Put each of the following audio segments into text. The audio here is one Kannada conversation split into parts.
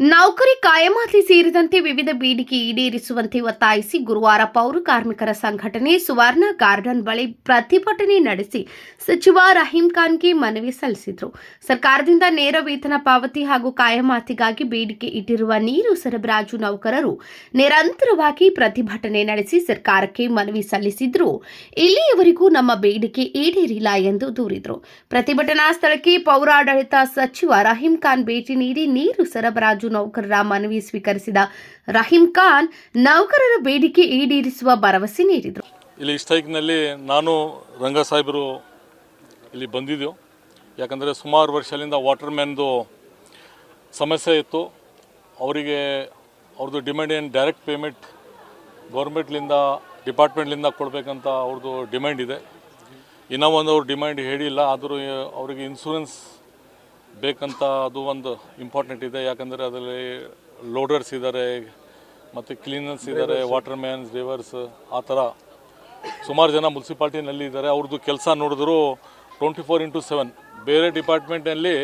ನೌಕರಿ ಕಾಯಮಾತಿ ಸೇರಿದಂತೆ ವಿವಿಧ ಬೇಡಿಕೆ ಈಡೇರಿಸುವಂತೆ ಒತ್ತಾಯಿಸಿ ಗುರುವಾರ ಪೌರ ಕಾರ್ಮಿಕರ ಸಂಘಟನೆ ಸುವರ್ಣ ಗಾರ್ಡನ್ ಬಳಿ ಪ್ರತಿಭಟನೆ ನಡೆಸಿ ಸಚಿವ ರಹೀಂ ಖಾನ್ಗೆ ಮನವಿ ಸಲ್ಲಿಸಿದರು. ಸರ್ಕಾರದಿಂದ ನೇರ ವೇತನ ಪಾವತಿ ಹಾಗೂ ಕಾಯಮಾತಿಗಾಗಿ ಬೇಡಿಕೆ ಇಟ್ಟಿರುವ ನೀರು ಸರಬರಾಜು ನೌಕರರು ನಿರಂತರವಾಗಿ ಪ್ರತಿಭಟನೆ ನಡೆಸಿ ಸರ್ಕಾರಕ್ಕೆ ಮನವಿ ಸಲ್ಲಿಸಿದ್ರು. ಇಲ್ಲಿಯವರೆಗೂ ನಮ್ಮ ಬೇಡಿಕೆ ಈಡೇರಿಲ್ಲ ಎಂದು ದೂರಿದರು. ಪ್ರತಿಭಟನಾ ಸ್ಥಳಕ್ಕೆ ಪೌರಾಡಳಿತ ಸಚಿವ ರಹೀಂ ಖಾನ್ ಭೇಟಿ ನೀಡಿ ನೀರು ಸರಬರಾಜು ನೌಕರರ ಮನವಿ ಸ್ವೀಕರಿಸಿದ ರಹೀಂ ಖಾನ್, ನೌಕರರ ಬೇಡಿಕೆ ಈಡೇರಿಸುವ ಭರವಸೆ ನೀಡಿದರು. ಇಲ್ಲಿ ಸ್ಟ್ರೈಕ್ನಲ್ಲಿ ನಾನು ರಂಗ ಸಾಹೇಬರು ಇಲ್ಲಿ ಬಂದಿದ್ದೆವು ಯಾಕಂದರೆ ಸುಮಾರು ವರ್ಷದಿಂದ ವಾಟರ್ ಮ್ಯಾನ್ದು ಸಮಸ್ಯೆ ಇತ್ತು. ಅವರಿಗೆ ಅವ್ರದ್ದು ಡಿಮ್ಯಾಂಡ್ ಏನು ಡೈರೆಕ್ಟ್ ಪೇಮೆಂಟ್ ಗೌರ್ಮೆಂಟ್ಲಿಂದ, ಡಿಪಾರ್ಟ್ಮೆಂಟ್ಲಿಂದ ಕೊಡಬೇಕಂತ ಅವ್ರದ್ದು ಡಿಮ್ಯಾಂಡ್ ಇದೆ. ಇನ್ನೂ ಒಂದು ಅವ್ರ ಡಿಮ್ಯಾಂಡ್ ಹೇಳಿಲ್ಲ, ಆದರೂ ಅವರಿಗೆ ಇನ್ಸೂರೆನ್ಸ್ ಬೇಕಂತ ಅದು ಒಂದು ಇಂಪಾರ್ಟೆಂಟ್ ಇದೆ. ಯಾಕಂದರೆ ಅದರಲ್ಲಿ ಲೋಡರ್ಸ್ ಇದ್ದಾರೆ ಮತ್ತು ಕ್ಲೀನರ್ಸ್ ಇದ್ದಾರೆ ವಾಟರ್ ಮ್ಯಾನ್ಸ್ ರಿವರ್ಸ್ ಆ ಥರ. ಸುಮಾರು ಜನ ಮುನ್ಸಿಪಾಲ್ಟಿನಲ್ಲಿ ಇದ್ದಾರೆ ಅವ್ರದ್ದು ಕೆಲಸ ನೋಡಿದ್ರು ಟ್ವೆಂಟಿ ಫೋರ್ ಇಂಟು ಸೆವೆನ್ ಬೇರೆ ಡಿಪಾರ್ಟ್ಮೆಂಟಲ್ಲಿ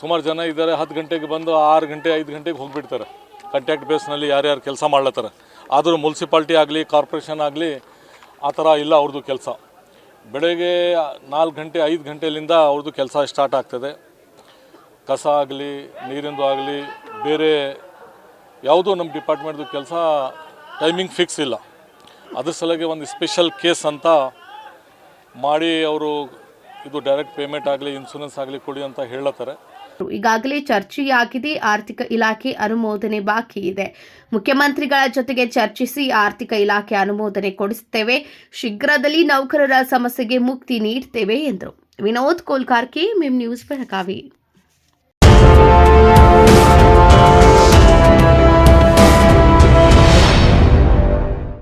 ಸುಮಾರು ಜನ ಇದ್ದಾರೆ ಹತ್ತು ಗಂಟೆಗೆ ಬಂದು ಆರು ಗಂಟೆ ಐದು ಗಂಟೆಗೆ ಹೋಗಿಬಿಡ್ತಾರೆ. ಕಾಂಟ್ಯಾಕ್ಟ್ ಬೇಸ್ನಲ್ಲಿ ಯಾರ್ಯಾರು ಕೆಲಸ ಮಾಡ್ಲತ್ತಾರೆ. ಆದರೂ ಮುನ್ಸಿಪಾಲ್ಟಿ ಆಗಲಿ ಕಾರ್ಪೊರೇಷನ್ ಆಗಲಿ ಆ ಥರ ಇಲ್ಲ ಅವ್ರದ್ದು ಕೆಲಸ. ಬೆಳಗ್ಗೆ ನಾಲ್ಕು ಗಂಟೆ ಐದು ಗಂಟೆಲಿಂದ ಅವ್ರದ್ದು ಕೆಲಸ ಸ್ಟಾರ್ಟ್ ಆಗ್ತದೆ. ಕಸ ಆಗಲಿ, ನೀರಿಂದು ಆಗಲಿ, ಬೇರೆ ಯಾವುದೂ ನಮ್ಮ ಡಿಪಾರ್ಟ್ಮೆಂಟ್ದು ಕೆಲಸ ಟೈಮಿಂಗ್ ಫಿಕ್ಸ್ ಇಲ್ಲ. ಅದ್ರ ಸಲುವಾಗಿ ಒಂದು ಸ್ಪೆಷಲ್ ಕೇಸ್ ಅಂತ ಮಾಡಿ ಅವರು ಇದು ಡೈರೆಕ್ಟ್ ಪೇಮೆಂಟ್ ಆಗಲಿ ಇನ್ಸೂರೆನ್ಸ್ ಆಗಲಿ ಕೊಡಿ ಅಂತ ಹೇಳತ್ತಾರೆ. ಈಗಾಗಲೇ ಚರ್ಚೆಯಾಗಿದೆ ಆರ್ಥಿಕ ಇಲಾಖೆ ಅನುಮೋದನೆ ಬಾಕಿ ಇದೆ. ಮುಖ್ಯಮಂತ್ರಿಗಳ ಜೊತೆಗೆ ಚರ್ಚಿಸಿ ಆರ್ಥಿಕ ಇಲಾಖೆ ಅನುಮೋದನೆ ಕೊಡಿಸುತ್ತೇವೆ. ಶೀಘ್ರದಲ್ಲಿ ನೌಕರರ ಸಮಸ್ಯೆಗೆ ಮುಕ್ತಿ ನೀಡುತ್ತೇವೆ ಎಂದರು. ವಿನೋದ್ ಕೋಲ್ಕಾರ್ಕಿ, ಮಿಮ್ ನ್ಯೂಸ್ ಬೆಳಗಾವಿ.